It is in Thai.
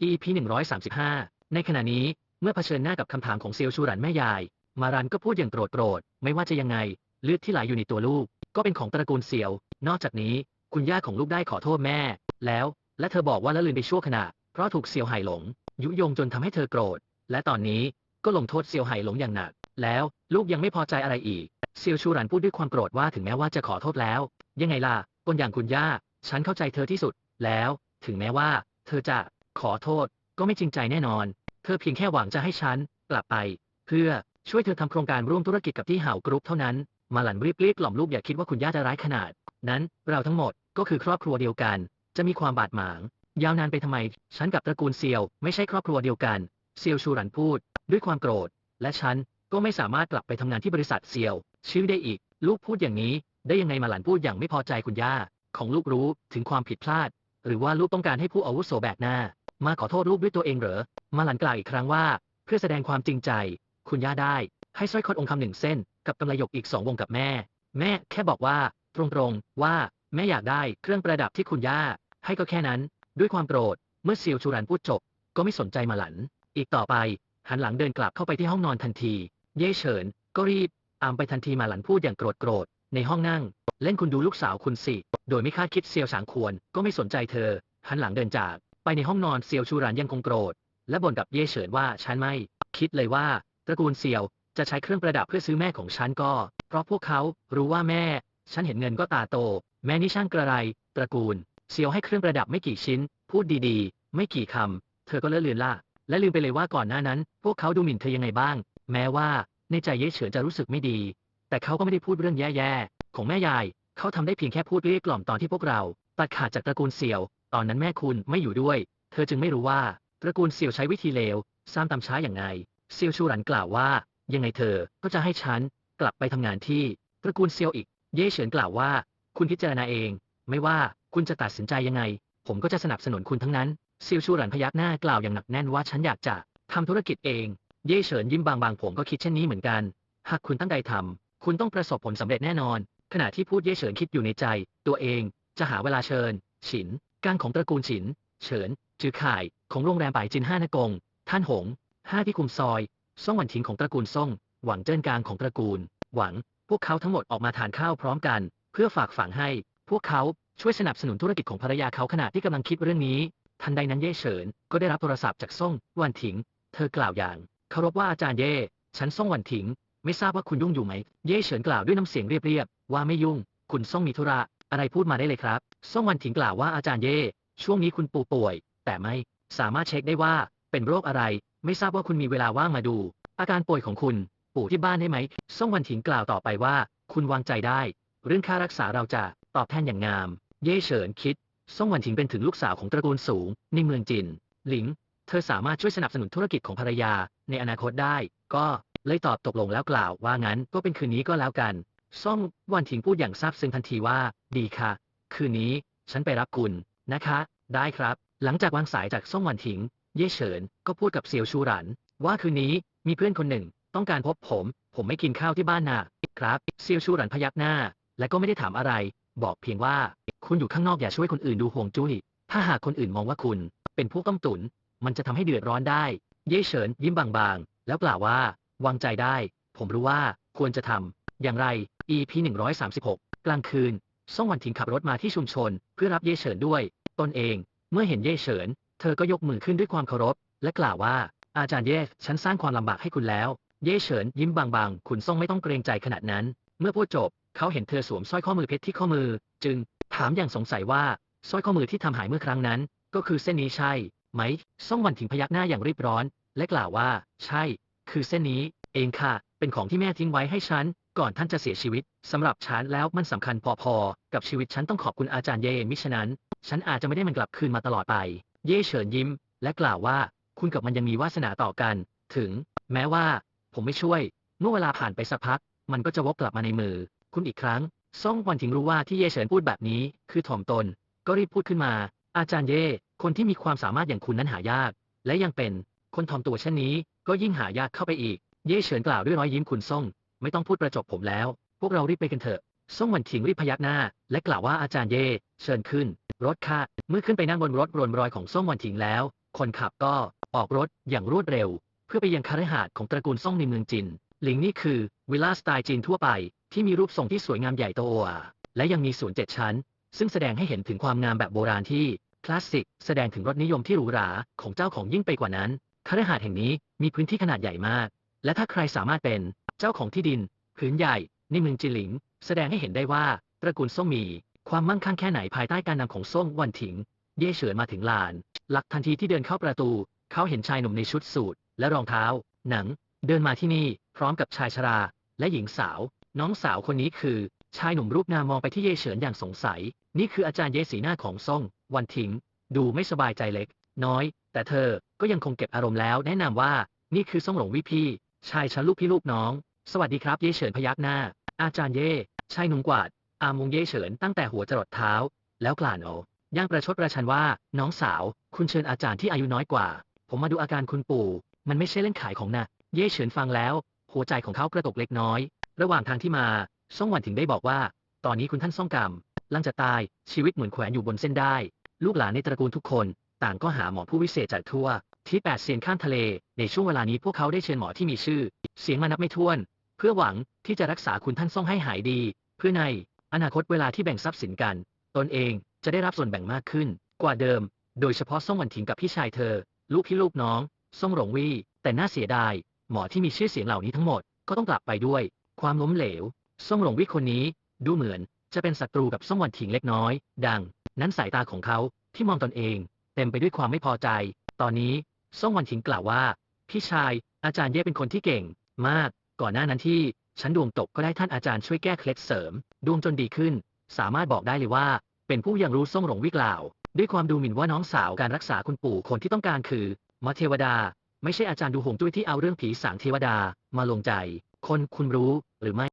EP 135 ในขณะนี้เมื่อเผชิญหน้ากับคำถามของเซียวชูหรันแม่ยาย มารันก็พูดอย่างโกรธโกรธไม่ว่าจะยังไง เลือดที่ไหลอยู่ในตัวลูก ก็เป็นของตระกูลเซียว นอกจากนี้คุณย่าของลูกได้ขอโทษแม่ แล้ว และเธอบอกว่าละลืมไปชั่วขณะ เพราะถูกเซียวไห่หลง ยุยงจนทำให้เธอโกรธ และตอนนี้ก็ลงโทษเซียวไห่หลงอย่างหนัก แล้วลูกยังไม่พอใจอะไรอีก เซียวชูหรันพูดด้วยความโกรธว่าถึงแม้ว่าจะขอโทษแล้ว ยังไงล่ะคนอย่างคุณย่า ฉันเข้าใจเธอที่สุด แล้ว ถึงแม้ว่า เธอจะ ขอโทษ ก็ไม่จริงใจแน่นอน เธอเพียงแค่หวังจะให้ฉัน กลับไป เพื่อช่วยเธอทำโครงการร่วมธุรกิจกับที่เห่ากรุ๊ปเท่านั้น มาหลันรีบเรียกกล่อมลูกอย่าคิดว่าคุณย่าจะร้ายขนาด นั้นเราทั้งหมดก็คือครอบครัวเดียวกัน จะมีความบาดหมาง ยาวนานไปทำไม ฉันกับตระกูลเซียว ไม่ใช่ครอบครัวเดียวกัน เซียวชูหรันพูด ด้วยความโกรธ และฉันก็ไม่สามารถกลับไปทำงานที่บริษัทเซียว ชื่อได้อีก ลูกพูดอย่างนี้ ได้ยังไงมาหลันพูดอย่างไม่พอใจคุณย่า ของลูกรู้ถึงความผิดพลาด หรือว่าลูกต้องการให้ผู้อาวุโสแบกหน้า มาขอโทษลูกด้วยตัวเองเหรอ มาหลันกล่าวอีกครั้งว่า เพื่อแสดงความจริงใจ คุณย่าได้ ให้สร้อยคอทองคำหนึ่งเส้น กับกำไลหยกอีกสองวงกับแม่ แม่แค่บอกว่า ตรงๆ ว่าแม่อยากได้เครื่องประดับที่คุณย่า ให้ก็แค่นั้น ด้วยความโกรธ เมื่อเซียวชูรันพูดจบ ก็ไม่สนใจมาหลัน อีกต่อไป หันหลังเดินกลับเข้าไปที่ห้องนอนทันที เย่เฉิน ก็รีบอามไปทันทีมาหลันพูดอย่างโกรธโกรธ ในห้องนั่ง เล่นคุณดูลูกสาวคุณสิ โดยไม่คาดคิดเซียวฉางควร ก็ไม่สนใจเธอ หันหลังเดินจาก ไปในห้องนอนเซียวชูรันยังคงโกรธ และบ่นกับเย่เฉินว่าฉันไม่ คิดเลยว่า ตระกูลเซียวจะใช้เครื่องประดับเพื่อซื้อแม่ของฉันก็ เพราะพวกเขารู้ว่าแม่ ฉันเห็นเงินก็ตาโต แม่นี่ช่างกระไร ตระกูล เซียวให้เครื่องประดับไม่กี่ชิ้น พูดดีๆ ไม่กี่คำเธอก็เลอะเลือนละและลืมไปเลยว่าก่อนหน้านั้น พวกเขาดูหมิ่นเธอยังไงบ้าง แม้ว่าในใจเย่เฉินจะรู้สึกไม่ดี แต่เขาก็ไม่ได้พูดเรื่องแย่ๆของแม่ยาย เขาทำได้เพียงแค่พูดเรียกกล่อมตอนที่พวกเรา ตัดขาดจากตระกูลเซียว ตอนนั้นแม่คุณไม่อยู่ด้วย เธอจึงไม่รู้ว่าตระกูลเซียวใช้วิธีเลวสร้างตำช้าอย่างไงเซียวชูหลันกล่าวว่า ยังไงเธอก็จะให้ฉันกลับไปทำงานที่ตระกูลเซียวอีก เย่เฉินกล่าวว่า คุณพิจารณาเอง ไม่ว่าคุณจะตัดสินใจยังไง ผมก็จะสนับสนุนคุณทั้งนั้นเซียวชูหลันพยักหน้ากล่าวอย่างหนักแน่นว่าฉันอยากจะทำธุรกิจเอง เย่เฉินยิ้มบางๆผมก็คิดเช่นนี้เหมือนกัน หากคุณตั้งใจทำคุณต้องประสบผลสำเร็จแน่นอน ขณะที่พูดเย่เฉินคิดอยู่ในใจ ตัวเองจะหาเวลาเชิญ ฉิน กางของตระกูลฉิน เฉิน จือข่าย ของโรงแรมป่ายจินห้านกง ท่านหงห้าที่คุมซอย ซ่องหวันทิงของตระกูลซ่อง หวังเจิ้นกางของตระกูล หวัง พวกเขาทั้งหมดออกมาทานข้าวพร้อมกัน เพื่อฝากฝังให้ พวกเขาช่วยสนับสนุนธุรกิจของภรรยาเขาขณะที่กำลังคิดเรื่องนี้ ทันใดนั้นเย่เฉิน ก็ได้รับโทรศัพท์จากซ่องหวันถิง เธอกล่าวอย่างเคารพว่าอาจารย์เย่ ฉันซ่องหวันถิง ไม่ทราบว่าคุณยุ่งอยู่ไหม เย่เฉินกล่าวด้วยน้ำเสียงเรียบๆ ว่าไม่ยุ่ง คุณซ่องมีธุระ อะไรพูดมาได้เลยครับ ซ่งหวันถิงกล่าวว่าอาจารย์เย่ ช่วงนี้คุณปู่ป่วย แต่ไม่สามารถเช็คได้ว่าเป็นโรคอะไร ไม่ทราบว่าคุณมีเวลาว่างมาดู อาการป่วยของคุณปู่ที่บ้านได้ไหม ซ่งหวันถิงกล่าวต่อไปว่า คุณวางใจได้ เรื่องค่ารักษาเราจะตอบแทนอย่างงาม เย่เฉินคิด ซ่งหวันถิงเป็นถึงลูกสาวของตระกูลสูง ในเมืองจิน หลิง เธอสามารถช่วยสนับสนุนธุรกิจของภรรยา ในอนาคตได้ ก็เลยตอบตกลงแล้วกล่าวว่างั้นก็เป็นคืนนี้ก็แล้วกัน ซ่งวันถิงพูดอย่างซาบซึ้งทันทีว่า ดีค่ะ คืนนี้ฉันไปรับคุณนะคะ ได้ครับ หลังจากวางสายจากซ่งวันถิง เย่เฉินก็พูดกับเซียวชูหรัน ว่าคืนนี้มีเพื่อนคนหนึ่ง ต้องการพบผม ผมไม่กินข้าวที่บ้านน่ะครับเซียวชูหรันพยักหน้า และก็ไม่ได้ถามอะไร บอกเพียงว่า คุณอยู่ข้างนอกอย่าช่วยคนอื่นดูห่วงจุ้ย ถ้าหากคนอื่นมองว่าคุณ เป็นผู้ต้มตุน มันจะทำให้เดือดร้อนได้ เย่เฉินยิ้มบางๆ แล้วกล่าวว่า วางใจได้ ผมรู้ว่าควรจะทำ อย่างไร EP 136 กลางคืน ซ่งวันถิงขับรถมาที่ชุมชน เพื่อรับเย่เฉินด้วย ตนเอง เมื่อเห็นเย่เฉิน เธอก็ยกมือขึ้นด้วยความเคารพ และกล่าวว่า อาจารย์เย่ฉันสร้างความลำบากให้คุณแล้ว เย่เฉินยิ้มบางๆ คุณซ่งไม่ต้องเกรงใจขนาดนั้น เมื่อพูดจบ เขาเห็นเธอสวมสร้อยข้อมือเพชรที่ข้อมือ จึงถามอย่างสงสัยว่าสร้อยข้อมือที่ทำหายเมื่อครั้งนั้น ก็คือเส้นนี้ใช่ ไหม ซ่งวันถิงพยักหน้าอย่างรีบร้อน และกล่าวว่า ใช่ คือเส้นนี้ เองค่ะ เป็นของที่แม่ทิ้งไว้ให้ฉัน ก่อนท่านจะเสียชีวิต สำหรับฉันแล้วมันสำคัญพอๆ กับชีวิตฉันต้องขอบคุณอาจารย์เย่มิฉะนั้น ฉันอาจจะไม่ได้มันกลับคืนมาตลอดไป เย่เฉินยิ้ม และกล่าวว่า คุณกับมันยังมีวาสนาต่อกัน ถึง แม้ว่า ผมไม่ช่วย เมื่อเวลาผ่านไปสักพัก มันก็จะวกกลับมาในมือ คุณอีกครั้งซ่งหวันถิงรู้ว่าที่เย่เฉินพูดแบบนี้ คือถ่อมตน ก็รีบพูดขึ้นมา อาจารย์เย่คนที่มีความสามารถอย่างคุณนั้นหายาก และยังเป็น คนถ่อมตัวเช่นนี้ ก็ยิ่งหายากเข้าไปอีก เย่เฉินกล่าวด้วยรอยยิ้มคุณซ่ง ไม่ต้องพูดประจบผมแล้ว พวกเรารีบไปกันเถอะซ่งวันถิงรีบพยักหน้า และกล่าวว่าอาจารย์เย่เชิญขึ้น รถค่ะ เมื่อขึ้นไปนั่งบนรถรวนรอยของซ่งวันถิงแล้ว คนขับก็ออกรถอย่างรวดเร็ว เพื่อไปยังคฤหาสน์ของตระกูลซ่งในเมืองจิน หลิงนี่คือวิลล่าสไตล์จีนทั่วไป ที่มีรูปทรงที่สวยงามใหญ่โตออาและยังมีสวนเจ็ดชั้น ซึ่งแสดงให้เห็นถึงความงามแบบโบราณที่คลาสสิกแสดงถึงรสนิยมที่หรูหราของเจ้าของยิ่งไปกว่านั้นคฤหาสน์แห่งนี้มีพื้นที่ขนาดใหญ่มาก และถ้าใครสามารถเป็น เจ้าของที่ดินผืนใหญ่ในเมืองจิหลิง แสดงให้เห็นได้ว่า ตระกูลซ่งมี ความมั่งคั่งแค่ไหนภายใต้การนำของซ่งวันถิง เย่เฉินมาถึงลาน หลักทันทีที่เดินเข้าประตู เขาเห็นชายหนุ่มในชุดสูทและรองเท้า หนัง เดินมาที่นี่ พร้อมกับชายชรา และหญิงสาว น้องสาวคนนี้คือ ชายหนุ่มรูปงามองไปที่เย่เฉินอย่างสงสัย นี่คืออาจารย์เย่สีหน้าของซ่งวันถิง ดูไม่สบายใจเล็ก น้อย แต่เธอก็ยังคงเก็บอารมณ์แล้วแนะนำว่า นี่คือซ่งหลงวิพี่ ชายฉันลูกพี่ลูกน้อง สวัสดีครับเย่เฉินพยักหน้า อาจารย์เย่ชายหนุ่มกวาด อามงเย่เฉินตั้งแต่หัวจรดเท้า แล้วกล่าวโอย่างประชดประชันว่า น้องสาว คุณเชิญอาจารย์ที่อายุน้อยกว่า ผมมาดูอาการคุณปู่ มันไม่ใช่เล่นขายของนะเย่เฉินฟังแล้ว หัวใจของเขากระตกเล็กน้อย ระหว่างทางที่มาซ่งหวันถึงได้บอกว่า ตอนนี้คุณท่านซ่องกำหลังจะตายชีวิตเหมือนแขวนอยู่บนเส้นได้ ลูกหลานในตระกูลทุกคน ต่างก็หาหมอผู้วิเศษจากทั่ว ที่แปดเซียนข้ามทะเล ในช่วงเวลานี้พวกเขาได้เชิญหมอที่มีชื่อ เสียงมานับไม่ถ้วน เพื่อหวังที่จะรักษาคุณท่านซ่องให้หายดี เพื่อในอนาคตเวลาที่แบ่งทรัพย์สินกัน ตนเองจะได้รับส่วนแบ่งมากขึ้น กว่าเดิม โดยเฉพาะซ่งวันถิงกับพี่ชายเธอ ลูกพี่ลูกน้องซ่งหลงวี่แต่น่าเสียดาย หมอที่มีชื่อเสียงเหล่านี้ทั้งหมดก็ต้องกลับไปด้วย ความล้มเหลวซ่งหลงวี่คนนี้ดูเหมือนจะเป็นศัตรูกับซ่งวันถิงเล็กน้อย ดัง นั้นสายตาของเขาที่มองตนเอง เต็มไปด้วยความไม่พอใจ ตอนนี้ ซ่งหวันถิงกล่าวว่า พี่ชายอาจารย์เย่เป็นคนที่เก่ง มาก ก่อนหน้านั้นที่ฉันดวงตกก็ได้ท่านอาจารย์ช่วยแก้เคล็ดเสริม ดวงจนดีขึ้น สามารถบอกได้เลยว่า เป็นผู้ยังรู้ซ่งหลงวิกล่าว ด้วยความดูหมิ่นว่าน้องสาวการรักษาคุณปู่คนที่ต้องการคือมอเทวดา ไม่ใช่อาจารย์ดูหงจุ้ยที่เอาเรื่องผีสางเทวดามาลงใจ คนคุณรู้หรือไม่